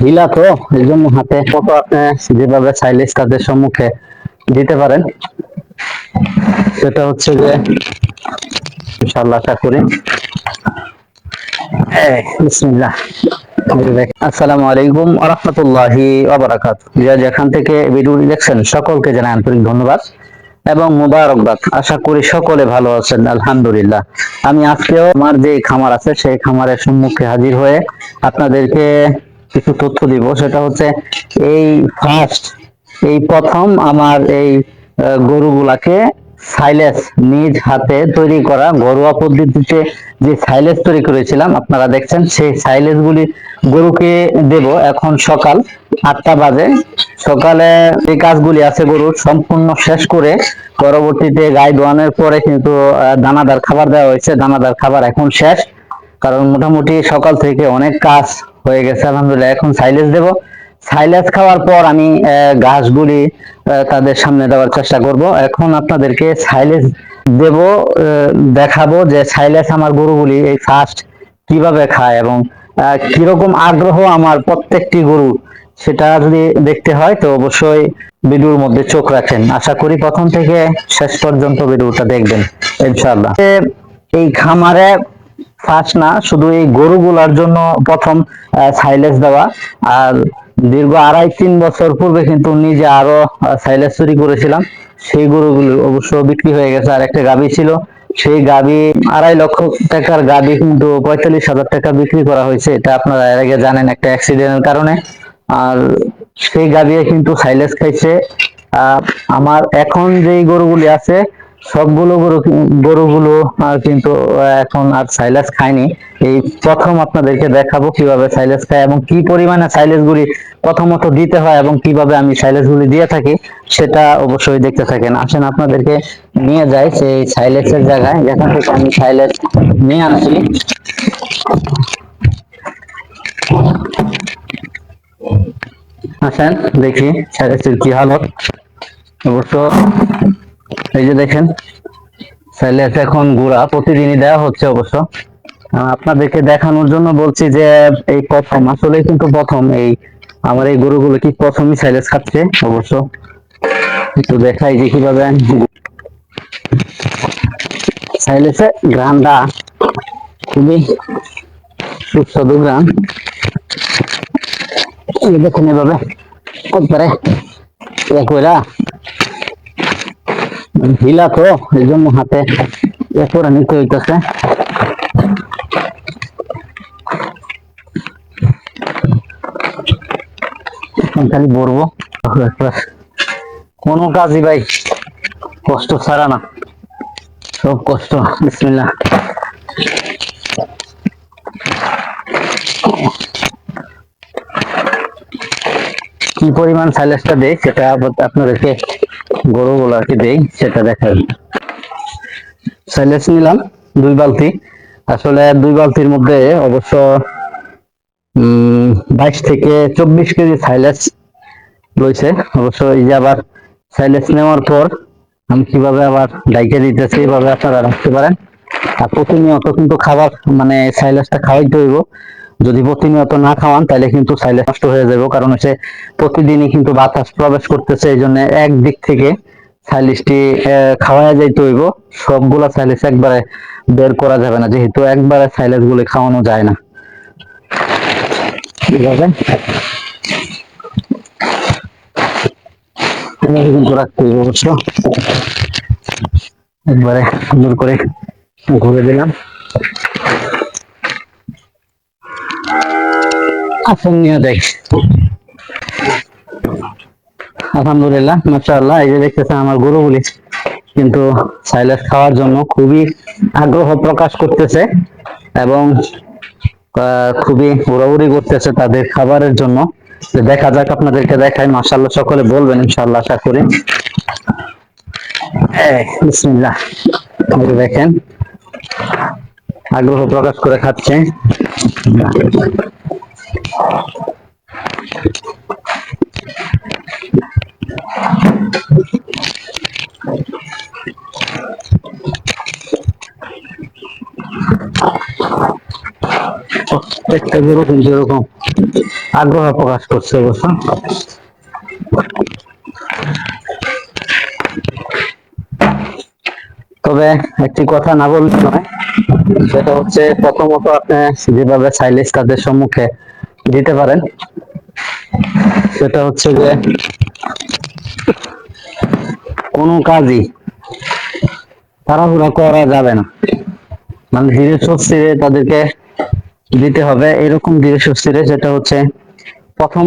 হিলা তো, এই জন্য হাতে ফটো আপনি যেভাবে সাইলেজ তাদের সম্মুখে দিতে পারেন। সেটা হচ্ছে যে, ইনশাআল্লাহ আশা করি। আসসালামু আলাইকুম যা যেখান থেকে ভিডিওটি দেখছেন, সকলকে জানাই আন্তরিক ধন্যবাদ। এবং মুবারকবাদ। আশা করি সকলে ভালো আছেন, আলহামদুলিল্লাহ। আমি আজকেও আমার যে খামার আছে, সেই খামারের সম্মুখে হাজির হয়ে আপনাদেরকে কিছু তথ্য দিব। সেটা হচ্ছে এই ফার্স্ট এই প্রথম আমার এই গরুগুলাকে সাইলেস নিজ হাতে তৈরি করা ঘরোয়া পদ্ধতিতে যে সাইলেস তৈরি করেছিলাম, আপনারা দেখছেন, সেই সাইলেস গুলি গরুকে দেব এখন সকাল আটটা বাজে। সকালে যে কাজগুলি আছে গরুর, সম্পূর্ণ শেষ করে পরবর্তীতে গাই দোয়ানোর পরে কিন্তু দানাদার খাবার দেওয়া হয়েছে। দানাদার খাবার এখন শেষ, কারণ মোটামুটি সকাল থেকে অনেক কাজ হয়ে গেছে, আলহামদুলিল্লাহ, এখন সাইলেস দেব। সাইলেজ খাওয়ার পর আমি ঘাসগুলি তাদের সামনে দেওয়ার চেষ্টা করব। এখন আপনাদেরকে সাইলেজ দেব দেখাবো যে সাইলেজ আমার গরুগুলি এই ফার্স্ট কীভাবে খায় এবং কীরকম আগ্রহ আমার প্রত্যেকটি গরু, সেটা যদি দেখতে হয় তো অবশ্যই ভিডিওর মধ্যে চোখ রাখেন। আশা করি প্রথম থেকে শেষ পর্যন্ত ভিডিওটা দেখবেন, ইনশাআল্লাহ। এই খামারে ফার্স্ট না, শুধু এই গরুগুলার জন্য প্রথম সাইলেজ দেওয়া। আর দীর্ঘ আড়াই তিন বছর পূর্বে কিন্তু নিজে আরও সাইলেজ চুরি করেছিলাম। সেই গরুগুলো অবশ্য বিক্রি হয়ে গেছে। আর একটা গাভী ছিল। সেই গাভী আড়াই লক্ষ টাকার গাভী কিন্তু পঁয়তাল্লিশ হাজার টাকা বিক্রি করা হয়েছে। এটা আপনারা এর আগে জানেন একটা অ্যাক্সিডেন্টের কারণে। আর সেই গাভী কিন্তু সাইলেজ খাইছে। আমার এখন যেই গরুগুলি আছে সবগুলো গরু গরুগুলো কিন্তু এখন আর সাইলেজ খায়নি। এই প্রথম আপনাদেরকে দেখাবো কীভাবে সাইলেজ খায় এবং কি পরিমাণে সাইলেজ গুলি প্রথমত দিতে হয় এবং কীভাবে আমি সাইলেজ গুলি দিয়ে থাকি, সেটা অবশ্যই দেখতে থাকেন। আসেন আপনাদেরকে নিয়ে যাই সেই সাইলেজের জায়গায়। যেখান থেকে আমি সাইলেজ নিয়ে আসি। আসেন দেখি সাইলেজের কি হালত। অবশ্য এই যে দেখেন সাইলেজ এখন গুড়া প্রতিদিনই দেওয়া হচ্ছে অবশ্য। আপনাদেরকে দেখানোর জন্য বলছি যে, এই প্রথম আসলে কিন্তু প্রথম এই, আমার এই গরুগুলো কি প্রথমই সাইলেজ খাচ্ছে অবশ্য। একটু দেখাই যে কীভাবে সাইলেজে গ্রানটা খুবই সুস্বাদু গ্রান দেখুন এভাবে, একবারে ইয়ে হিলা তো এই জন্য হাতে এ করে নিতে হইতেছে। খালি বলব কোনো কাজই ভাই, কষ্ট ছাড়া না। সব কষ্ট, বিসমিল্লাহ। কি পরিমাণ সাইলেসটা দেয় সেটা আপ- আপনাদেরকে গরুগুলো আর কি দেই, সেটা দেখাই। সাইলেস নিলাম, দুই বালতি। আসলে দুই বালতির মধ্যে অবশ্য বাইশ থেকে চব্বিশ কেজি সাইলেস রয়েছে। অবশ্য এই যে আবার সাইলেস নেওয়ার পর আমি কীভাবে আবার ডাইকে দিতেছি এইভাবে আপনারা রাখতে পারেন। আর প্রতিনিয়ত কিন্তু খাবার মানে সাইলেসটা খাওয়াইতে হইব। যদি প্রতিনিয়ত না খাওয়ান তাহলে কিন্তু সাইলেস নষ্ট হয়ে যাবে কারণ হচ্ছে প্রতিদিনই কিন্তু বাতাস প্রবেশ করতেছে, এই জন্য এক দিক থেকে সাইলিশটি খাওয়াই যাইতে হইব। সবগুলা সাইলেস একবারে বের করা যাবে না, যেহেতু একবারে সাইলেসগুলো খাওয়ানো যায় না। কিন্তু রাখতে অবশ্য। একবারে সুন্দর করে ঘুরে দিলাম। আসুন নিয়ে দেখ আলহামদুলিল্লাহ, মাশাআল্লাহ, এই যে দেখতেছেন আমার গরুগুলি। কিন্তু সাইলেস খাওয়ার জন্য খুবই আগ্রহ প্রকাশ করতেছে এবং খুবই উড়াউড়ি করতেছে তাদের খাবারের জন্য। দেখা যাক আপনাদেরকে দেখাই, মাশাআল্লাহ, সকলে বলবেন, ইনশাআল্লাহ, আশা করি। দেখেন, আগ্রহ প্রকাশ করে খাচ্ছে। গরু কিন্তু এরকম আগ্রহ প্রকাশ করছে অবশ্য তবে একটি কথা না বললে নয়, সেটা হচ্ছে প্রথমত আপনি যেভাবে সাইলেজ তাদের সম্মুখে দিতে পারেন, সেটা হচ্ছে যে কোনো কাজই তাড়াহুড়া করা যাবে না। মানে ধীরে সুস্থিরে তাদেরকে দিতে হবে। এরকম ধীরে সুস্থিরে যেটা হচ্ছে প্রথম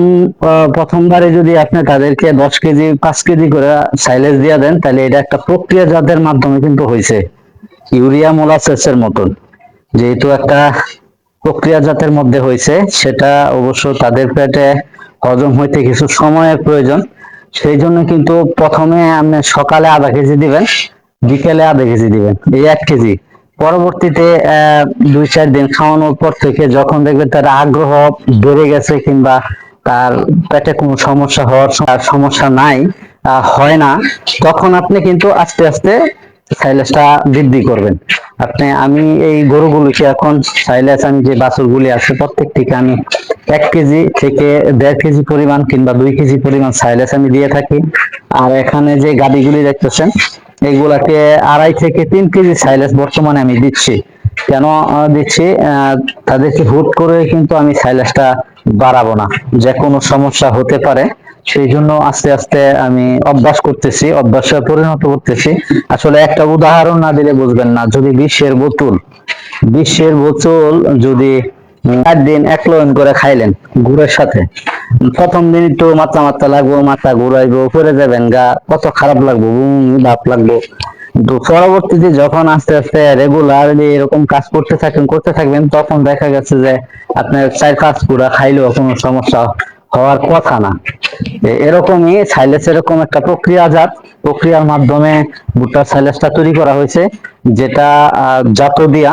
প্রথমবারে যদি আপনি তাদেরকে দশ কেজি, পাঁচ কেজি করে সাইলেজ দিয়ে দেন, তাহলে এটা একটা প্রক্রিয়া প্রক্রিয়াজাতের মাধ্যমে কিন্তু হয়েছে। ইউরিয়া মোলাসেসের মতন। যেহেতু একটা প্রক্রিয়া প্রক্রিয়াজাতের মধ্যে হয়েছে, সেটা অবশ্য তাদের পেটে হজম হইতে কিছু সময়ের প্রয়োজন। সেই জন্য কিন্তু প্রথমে আপনি সকালে আধা কেজি দিবেন, বিকেলে আধা কেজি দিবেন। এই এক কেজি। পরবর্তীতে দুই চার দিন খাওয়ানোর পর থেকে যখন দেখবেন তার আগ্রহ বেড়ে গেছে কিংবা তার পেটে কোনো সমস্যা হওয়ার সমস্যা নাই হয় না, তখন আপনি কিন্তু আস্তে আস্তে সাইলেসটা বৃদ্ধি করবেন। আপনি, আমি এই গরুগুলিকে এখন সাইলেস আমি যে বাছুরগুলি আছে প্রত্যেকটিকে আমি এক কেজি থেকে দেড় কেজি পরিমাণ কিংবা দুই কেজি পরিমাণ সাইলেস আমি দিয়ে থাকি। আর এখানে যে গাড়িগুলি দেখতেছেন এগুলাকে আড়াই থেকে তিন কেজি সাইলেস বর্তমানে আমি দিচ্ছি। কেন দিচ্ছি? তাদেরকে হুট করে কিন্তু আমি সাইলেসটা বাড়াবো না। যে কোনো সমস্যা হতে পারে। সেই জন্য আস্তে আস্তে আমি অভ্যাস করতেছি, অভ্যাসে পরিণত করতেছি আসলে একটা উদাহরণ না দিলে বুঝবেন না। যদি বিশ্বের বোতল বিশ্বের বোতল যদি একদিন এক লয়ন করে খাইলেন গুড়ের সাথে প্রথম দিন একটু মাথা মাথা লাগবো, মাথা ঘুরাইবো পরে যাবেন গা, কত খারাপ লাগবো ভাব লাগবো। তো পরবর্তীতে যখন আস্তে আস্তে রেগুলারলি এরকম কাজ করতে থাকেন, করতে থাকবেন, তখন দেখা গেছে যে আপনার চার পাঁচ পুরা খাইলেও কোনো সমস্যা হওয়ার কথা না। এরকমই সাইলেস এরকম একটা প্রক্রিয়া প্রক্রিয়াজাত, প্রক্রিয়ার মাধ্যমে ভুট্টার সাইলেসটা তৈরি করা হয়েছে, যেটা জাত দিয়া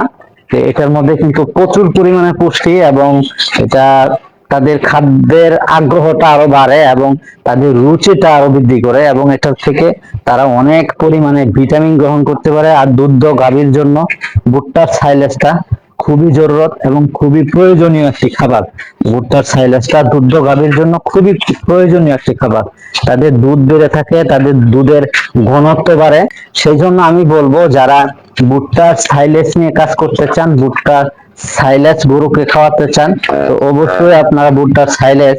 এটার মধ্যে কিন্তু প্রচুর পরিমাণে পুষ্টি এবং এটা তাদের খাদ্যের আগ্রহটা আরও বাড়ে এবং তাদের রুচিটা আরও বৃদ্ধি করে এবং এটার থেকে তারা অনেক পরিমাণে ভিটামিন গ্রহণ করতে পারে আর দুধ গাভীর জন্য ভুট্টার সাইলেসটা খুবই জরুরত এবং খুবই প্রয়োজনীয় একটি খাবার। ভুট্টার সাইলেসটা দুধ গাভীর জন্য খুবই প্রয়োজনীয় একটি খাবার। তাদের দুধ বেড়ে থাকে, তাদের দুধের ঘনত্ব বাড়ে। সেই জন্য আমি বলব, যারা ভুট্টার সাইলেস নিয়ে কাজ করতে চান, ভুট্টার সাইলেস গরুকে খাওয়াতে চান, তো অবশ্যই আপনারা ভুট্টার সাইলেজ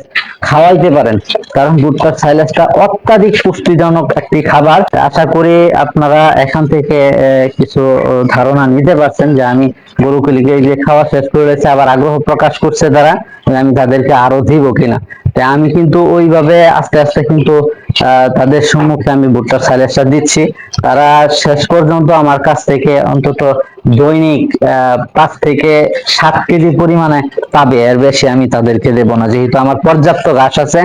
খাওয়াইতে পারেন। কারণ ভুট্টার সাইলেজটা অত্যাধিক পুষ্টিজনক একটি খাবার। আশা করি আপনারা এখান থেকে কিছু ধারণা নিতে পারছেন যে আমি গরুকে লিখে যে খাওয়া শেষ করে আবার আগ্রহ প্রকাশ করছে তারা আমি তাদেরকে আরও দিব কিনা। আমি কিন্তু ওইভাবে আস্তে আস্তে কিন্তু তাদের সম্মুখে আমি ভুট্টার সাইলেসটা দিচ্ছি। তারা শেষ পর্যন্ত আমার কাছ থেকে অন্তত দৈনিক পাঁচ থেকে সাত কেজি পরিমাণে পাবে। এর বেশি আমি তাদেরকে দেবো না, যেহেতু আমার পর্যাপ্ত ঘাস আছে।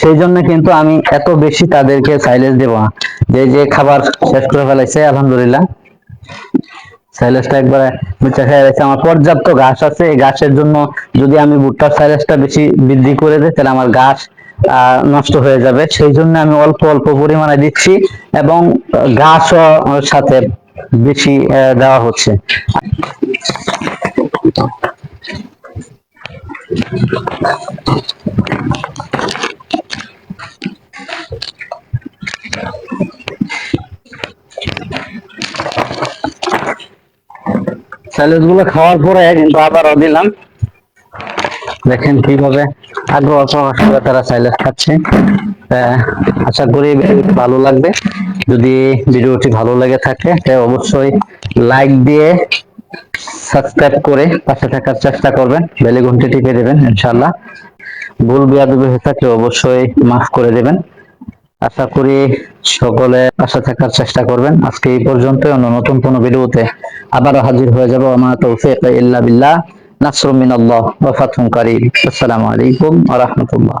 সেই জন্য কিন্তু আমি এত বেশি তাদেরকে সাইলেজ দেবো না। যে যে খাবার শেষ করে ফেলাইছে, আলহামদুলিল্লাহ। সাইলেজটা একবারে মিঠা খেয়ে আমার পর্যাপ্ত ঘাস আছে। এই ঘাসের জন্য যদি আমি ভুট্টার সাইলেসটা বেশি বৃদ্ধি করে দিই, তাহলে আমার ঘাস নষ্ট হয়ে যাবে। সেই জন্য আমি অল্প অল্প পরিমাণে দিচ্ছি এবং ঘাসও সাথে বেশি দেওয়া হচ্ছে। স্যালাডগুলো খাওয়ার পরে কিন্তু আবারও দিলাম। দেখেন কীভাবে আগ্রহ প্রকাশ করে তারা স্যালাড খাচ্ছে। আশা করি ভালো লাগবে। যদি ভিডিওটি ভালো লেগে থাকে তাহলে অবশ্যই লাইক দিয়ে সাবস্ক্রাইব করে পাশে থাকার চেষ্টা করবেন। বেলে ঘন্টি টিপে দেবেন ইনশাল্লাহ ভুল বিয়াদবি হয়ে থাকলে অবশ্যই মাফ করে দেবেন। আশা করি সকলে আশা থাকার চেষ্টা করবেন। আজকে এই পর্যন্ত অন্য নতুন কোনো ভিডিওতে আবারও হাজির হয়ে যাব। আমার তৌফিক ইল্লা বিল্লাহ। নাসরুম মিনাল্লাহ ওয়া ফাতহুন কারীম। আসসালামু আলাইকুম ওয়া রাহমাতুল্লাহ।